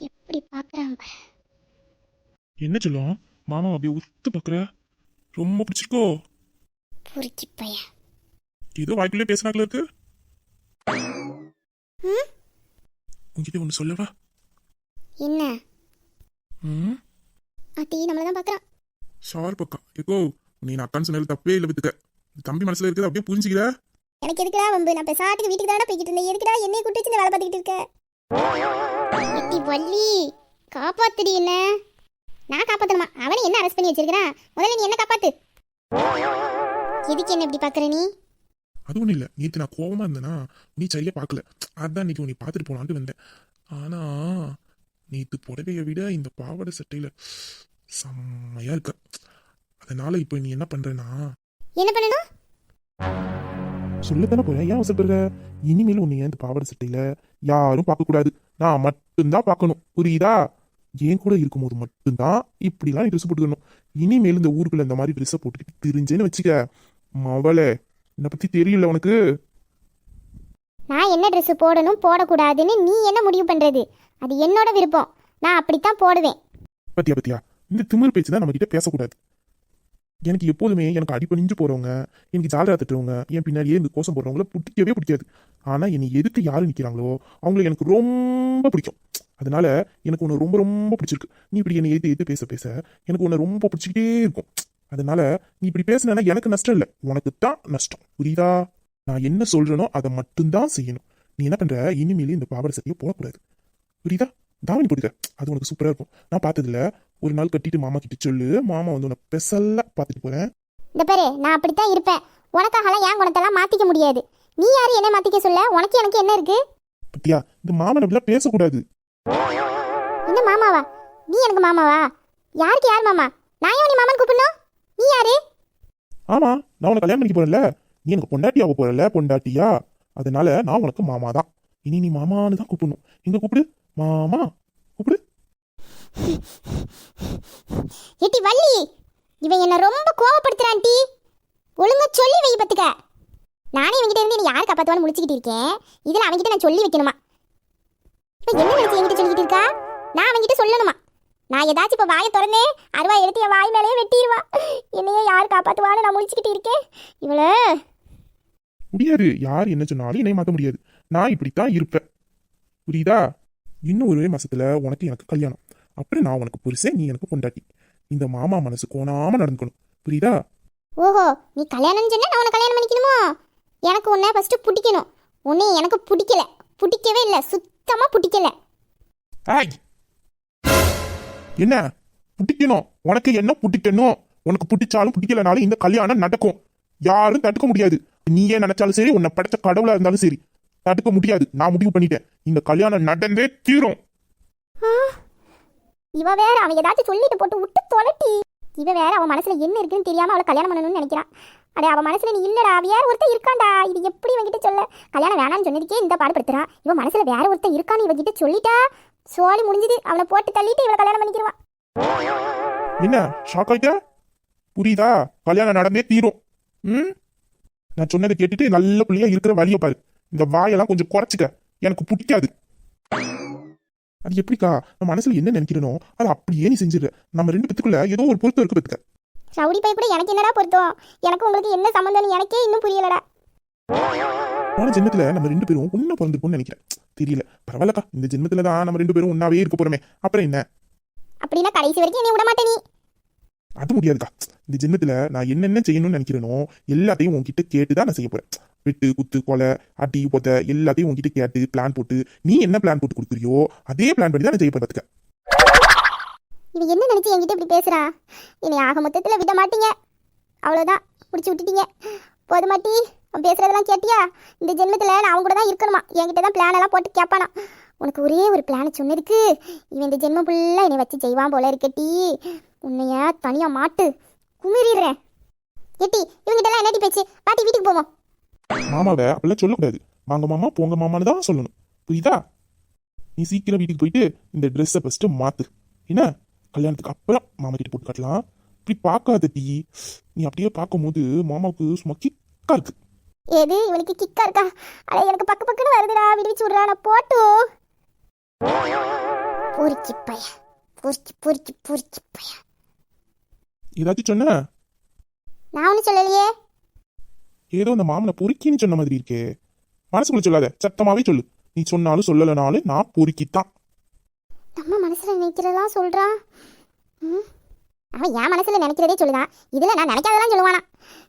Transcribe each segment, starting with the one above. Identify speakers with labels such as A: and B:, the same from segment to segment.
A: எப்படி பாக்குறான்
B: என்ன சொல்லும் மாமா அப்படி உத்து பாக்குற ரொம்ப பிடிச்சிருக்கோ?
A: பொறுக்கி பையன்
B: ஏதோ வாய்க்குள்ளே பேசுனாக்குல இருக்கு? உங்ககிட்ட ஒன்று சொல்லவா?
A: என்ன?
B: ம்?
A: அத்தி நம்மள தான் பாக்குறான்.
B: ஷார் பக்கம். ஏக்கோ நீ நான் அக்கான்னு சொன்னது தப்பே இல்லை வித்துக்க. தம்பி மனசுல இருக்கிறது அப்படியே புரிஞ்சுக்கிற.
A: எனக்கு எதுக்குடா வம்பு? நான் பெசாட்டுக்கு வீட்டுக்கு தானே போய்கிட்டு இருந்தேன். எதுக்குடா என்னைய கூட்டி வச்சு இந்த வேலை பார்த்துக்கிட்டு இருக்க? எட்டி வள்ளி காப்பாத்துடி என்ன? நான் காப்பாத்தணுமா? அவனை என்ன அரெஸ்ட் பண்ணி வச்சிருக்கிறான்? முதல்ல நீ என்ன காப்பாத்து? எதுக்கு என்ன இப்படி பாக்குற நீ?
B: அது ஒன்றும் இல்லை. நேற்று நான் கோவமா இருந்தேனா நீ சரியா பார்க்கல. அதான் இன்னைக்கு உன்னை பார்த்துட்டு போலான்ட்டு வந்தேன். ஆனா நேற்று புடவையை விட இந்த பாவாடை சட்டையில செம்மையா இருக்க. அதனால இப்போ நீ என்ன பண்றேன்னா
A: என்ன பண்ணணும்?
B: சொல்லத்தானே போறேன் ஏன் அவசரப்படுற இனிமேல் உன்னை இந்த பாவாடை சட்டையில யாரும் பார்க்க கூடாது. நான் மட்டும்தான் பார்க்கணும். புரியுதா? என் கூட இருக்கும்போது மட்டும்தான் இப்படிலாம் ட்ரெஸ் போட்டுக்கணும். இனிமேல் இந்த ஊருக்குள்ள இந்த மாதிரி ட்ரெஸ்ஸை போட்டுக்கிட்டு தெரிஞ்சேன்னு வச்சுக்க. மவளே என்னை பத்தி தெரியல உனக்கு.
A: நான் என்ன Dress போடணும் போடக்கூடாதுன்னு நீ என்ன முடிவு பண்றது? அது என்னோட விருப்பம். நான் அப்படித்தான் போடுவேன்.
B: பத்தியா பத்தியா? இந்த திமிர் பேச்சு தான் நம்ம கிட்ட பேசக்கூடாது. எனக்கு எப்போதுமே எனக்கு அடிப்பணிஞ்சு போறவங்க எனக்கு ஜாலரா திட்டுறவங்க என் பின்னாடியே இந்த கோசம் போடுறவங்கள பிடிக்கவே பிடிக்காது. ஆனா என்னை எதிர்த்து யாரு நிக்கிறாங்களோ அவங்கள எனக்கு ரொம்ப பிடிக்கும். அதனால எனக்கு உன்னை ரொம்ப ரொம்ப பிடிச்சிருக்கு. நீ இப்படி என்னை எதிர்த்து எதிர்த்து பேச பேச எனக்கு உன்னை ரொம்ப பிடிச்சிக்கிட்டே இருக்கும். அதனால நீ இப்படி பேசினா எனக்கு நஷ்டம் இல்லை. உனக்கு தான் நஷ்டம். புரியுதா? நான் என்ன சொல்றேனோ அதை மட்டும்தான் செய்யணும். நீ என்ன பண்ற? இனிமேல் இந்த பாவாடை சட்டையை போடக்கூடாது. புரியுதா? தாவணி போட்டுக்க. அது உனக்கு சூப்பரா இருக்கும். நான் பார்த்ததுல ஒரு நாள் கட்டிட்டு மாமா கிட்ட சொல்லு. மாமா வந்து உன்னை பெசல்ல பார்த்துட்டு போறேன்.
A: இந்த பாரு நான் அப்படித்தான் இருப்பேன். உனக்காகலாம் என் குணத்தெல்லாம் மாத்திக்க முடியாது? நீ யாரு? என்ன மாத்திக்க சொல்ல? உனக்கு எனக்கு என்ன இருக்கு?
B: பத்தியா இந்த மாமன் அப்படிலாம் பேசக்கூடாது.
A: என்ன மாமாவா? நீ எனக்கு மாமாவா? யாருக்கு யார் மாமா? நான் ஏன் நீ மாமன் கூப்பிடணும்? நீ யாரு
B: ஆமா நான் உனக்கு கல்யாணம் பண்ணிக்க போறேன்ல. நீ எனக்கு பொண்டாட்டி ஆக போறல பொண்டாட்டியா? அதனால நான் உனக்கு மாமா தான் இனி நீ மாமான்னு தான் கூப்பிடணும். இங்க கூப்பிடு? மாமா கூப்பிடு.
A: ஏட்டி வள்ளி இவன் என்ன ரொம்ப கோவப்படுத்துறான் டி ஒழுங்கா சொல்லி வை பத்துக்க நானே இவன்கிட்ட இருந்து நீ யார் காப்பாத்துவான்னு முடிச்சுக்கிட்டு இருக்கேன். இதுல அவன்கிட்ட நான் சொல்லி வைக்கணுமா? என்ன நினைச்சு என்கிட்ட சொல்லிக்கிட்டு இருக்கா? நான் அவன்கிட்ட சொல்லணுமா? நான் ஏதாச்சும் இப்ப வாயை திறந்தேன் அருவா எடுத்து என் வாய் மேலேயே வெட்டிடுவா. என்னையே யார் காப்பாத்துவான்னு நான் முடிச்சுக்கிட்டு இருக்கேன். இவள.
B: முடியாது. யார் என்ன சொன்னாலும் என்னை மாத்த முடியாது. நான் இப்படித்தான் இருப்பேன். புரியுதா? இன்னும் ஒரே மாசத்துல உனக்கு எனக்கு கல்யாணம். அப்புறம் நான் உனக்கு புருஷன் நீ எனக்கு பொண்டாட்டி. இந்த மாமா மனசு கோணாம நடந்துக்கணும். புரியுதா?
A: ஓஹோ நீ கல்யாணம் சொன்னா நான் உன்னை கல்யாணம் பண்ணிக்கணுமோ? எனக்கு உன்னை ஃபர்ஸ்ட் பிடிக்கணும். உன்னை எனக்கு பிடிக்கல. பிடிக்கவே இல்லை. சுத்தமா பிடிக்கல.
B: ஏய் என்ன? புட்டிக்கணும் உனக்கு என்ன புட்டிக்கணும் உனக்கு பிடிச்சாலும் பிடிக்கலனாலும் இந்த கல்யாணம் நடக்கும். யாரும் தடுக்க முடியாது. நீயே நினைச்சாலும் சரி உன்னை படைச்ச கடவுளா இருந்தாலும் சரி. தடுக்க முடியாது. நான் முடிவு பண்ணிட்டேன். இந்த கல்யாணம் நடந்தே தீரும்.
A: இவ வேற அவன் ஏதாச்சும் சொல்லிட்டு போட்டு விட்டு தொலட்டி. இவ வேற அவன் மனசுல என்ன இருக்குன்னு தெரியாம அவளை கல்யாணம் பண்ணணும்னு நினைக்கிறான் அடே அவன் மனசுல நீ இல்லடா. வேற ஒருத்தன் இருக்கான்டா. இது எப்படி இவன்கிட்ட சொல்ல? கல்யாணம் வேணாம்னு சொன்னதுக்கே இந்த பாடுபடுத்துறா. இவன் மனசுல வேற ஒருத்தன் இருக்கான்னு இவகிட்ட சொல்லிட்டா? சோழி முடிஞ்சது. அவனை போட்டு தள்ளிட்டு இவளை கல்யாணம் பண்ணிக்கிடுவான்
B: என்ன? ஷாக் ஆயிட்ட? புரியுதா? கல்யாணம் நடந்தே தீரும். ம்? நான் சொன்னதை கேட்டுட்டு நல்ல பிள்ளையா இருக்கிற வழியை பாரு. இந்த வாயெல்லாம் கொஞ்சம் குறைச்சிக்க. எனக்கு பிடிக்காது. அது எப்படிக்கா? நம்ம மனசுல என்ன நினைக்கிறனோ அதை அப்படியே நீ செஞ்சிடுற. நம்ம ரெண்டு பேத்துக்குள்ள ஏதோ ஒரு பொருத்தம் இருக்கு பத்துக்க.
A: ரவுடி பை கூட எனக்கு என்னடா பொருத்தம்? எனக்கு உங்களுக்கு என்ன சம்மந்தம்னு எனக்கே இன்னும் புரியலடா.
B: போன ஜென்மத்துல நம்ம ரெண்டு பேரும் ஒண்ணா பிறந்திருப்போம்னு நினைக்கிறேன். தெரியல. பரவாயில்லக்கா. இந்த ஜென்மத்துல தான் நம்ம ரெண்டு பேரும் ஒன்னாவே இருக்க போறோமே. அப்புறம் என்ன?
A: அப்படின்னா கடைசி வரைக்கும் என்னை விட மாட்டே நீ.
B: அது முடியாதுக்கா. இந்த ஜென்மத்துல நான் என்னென்ன செய்யணும்னு நினைக்கிறேனோ எல்லாத்தையும் உன்கிட்ட கேட்டு தான் நான் செய்ய போறேன். வெட்டு குத்து கொலை அடி பொத்த எல்லாத்தையும் உன்கிட்ட கேட்டு பிளான் போட்டு நீ என்ன பிளான் போட்டு கொடுக்குறியோ அதே பிளான் பண்ணி தான் நான் செய்ய போறேன் பாத்துக்க.
A: இவ என்ன நினைச்சு என்கிட்ட இப்படி பேசுறா? என்னை ஆக மொத்தத்துல விட மாட்டீங்க. அவ்வளவுதான். பிடிச்சி விட்டுட்டீங்க. போதுமாட்டி அவன் பேசுறதெல்லாம் கேட்டியா? இந்த ஜென்மத்தில் நான் அவங்க கூட தான் இருக்கணுமா? என்கிட்ட தான் பிளான் எல்லாம் போட்டு கேட்பானா உனக்கு ஒரே ஒரு பிளான் சொன்னதுக்கு இவன் இந்த ஜென்மம் ஃபுல்லாக என்னை வச்சு செய்வான் போல இருக்கட்டி உன்னைய தனியாக மாட்டு குமிறிடுறேன் எட்டி இவங்கிட்டலாம் என்னடி பேச்சு? பாட்டி வீட்டுக்கு போவோம்.
B: மாமாவை அப்படிலாம் சொல்லக்கூடாது. வாங்க மாமா போங்க மாமான்னு தான் சொல்லணும். புரியுதா? நீ சீக்கிரம் வீட்டுக்கு போயிட்டு இந்த ட்ரெஸ்ஸை ஃபஸ்ட்டு மாத்து. என்ன? கல்யாணத்துக்கு அப்புறம் மாமா கிட்ட போட்டு காட்டலாம். இப்படி பார்க்காத டீ. நீ அப்படியே பார்க்கும்போது மாமாவுக்கு சும்மா கிக்கா இருக்குது
A: ஏது இவனுக்கு கிக்கா இருக்கா? அட எனக்கு பக்கு பக்குன்னு வருதுடா. விடுவிச்சு விட்றா நான் போட்டு. பொறுக்கி பைய. பொறுக்கி பொறுக்கி பொறுக்கி பைய.
B: ஏதாச்சும் சொன்ன?
A: நான் ஒன்றும் சொல்லலையே.
B: ஏதோ அந்த மாமனை பொறுக்கின்னு சொன்ன மாதிரி இருக்கே. மனசுக்குள்ள சொல்லாத. சத்தமாவே சொல்லு. நீ சொன்னாலும் சொல்லலைனாலும் நான் பொறுக்கித்தான்.
A: நம்ம மனசுல நினைக்கிறதெல்லாம் சொல்றான். அவன் என் மனசுல நினைக்கிறதே சொல்லுதான் இதுல நான் நினைக்காதெல்லாம் சொல்லுவானா.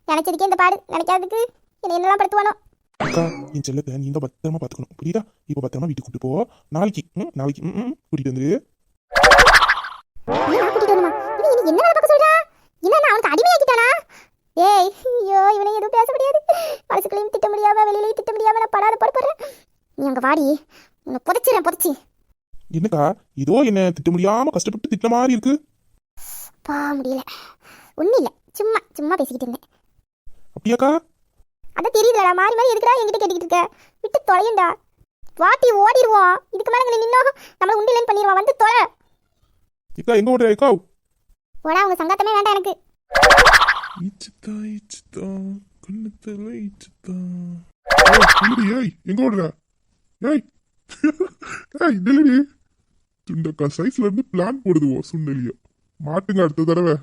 A: நினைச்சதுக்கே இந்த பாடு. நினைக்காததுக்கு என்ன என்னெல்லாம் படுத்துவானோ?
B: அக்கா என் செல்லத்தை நீ தான் பத்திரமா பார்த்துக்கணும் புரியுதா? இப்போ பத்திரமா வீட்டுக்கு கூட்டு போ. நாளைக்கு. ம், நாளைக்கு. ம், கூட்டிட்டு வந்துரு.
A: என்ன வேலை பார்க்க சொல்றான் என்ன அவனுக்கு அடிமையாக்கிட்டானா ஏய் ஐயோ இவனை எதுவும் பேச முடியாது. மனசுக்குள்ளேயும் திட்ட முடியாம வெளியிலையும் திட்ட முடியாம நான் படாத படுப்புறேன் நீ அங்க வாடி. உன்னை புதைச்சிடறேன் புதைச்சி.
B: என்னக்கா? ஏதோ என்ன திட்ட முடியாம கஷ்டப்பட்டு திட்ட மாதிரி இருக்கு.
A: பா முடியல. ஒன்றும் இல்லை. சும்மா சும்மா பேசிக்கிட்டு இருந்தேன்.
B: அப்படியாக்கா?
A: அதான் தெரியுதுலடா மாறி மாறி எதுக்குடா என்கிட்ட கேட்டுக்கிட்டு இருக்க? விட்டு தொலையண்டா வாட்டி ஓடிடுவோம் இதுக்கு மேலே நீ நின்னோம் நம்மளை உண்டிலன்னு பண்ணிடுவான் வந்து தொலை.
B: ஏக்கா எங்க ஓடுற? ஏக்கா
A: போடா உங்க சங்கத்தமே வேண்டாம் எனக்கு.
B: இச்சுத்தா இச்சுத்தா. கண்ணத்துல இச்சுத்தா. ஏய் எங்க ஓடுற? ஏய். ஏய் நில்லடி சுண்டக்கா சைஸ்ல இருந்து பிளான் போடுதுவோ சுண்டலியோ மாட்டுங்க அடுத்த தடவை.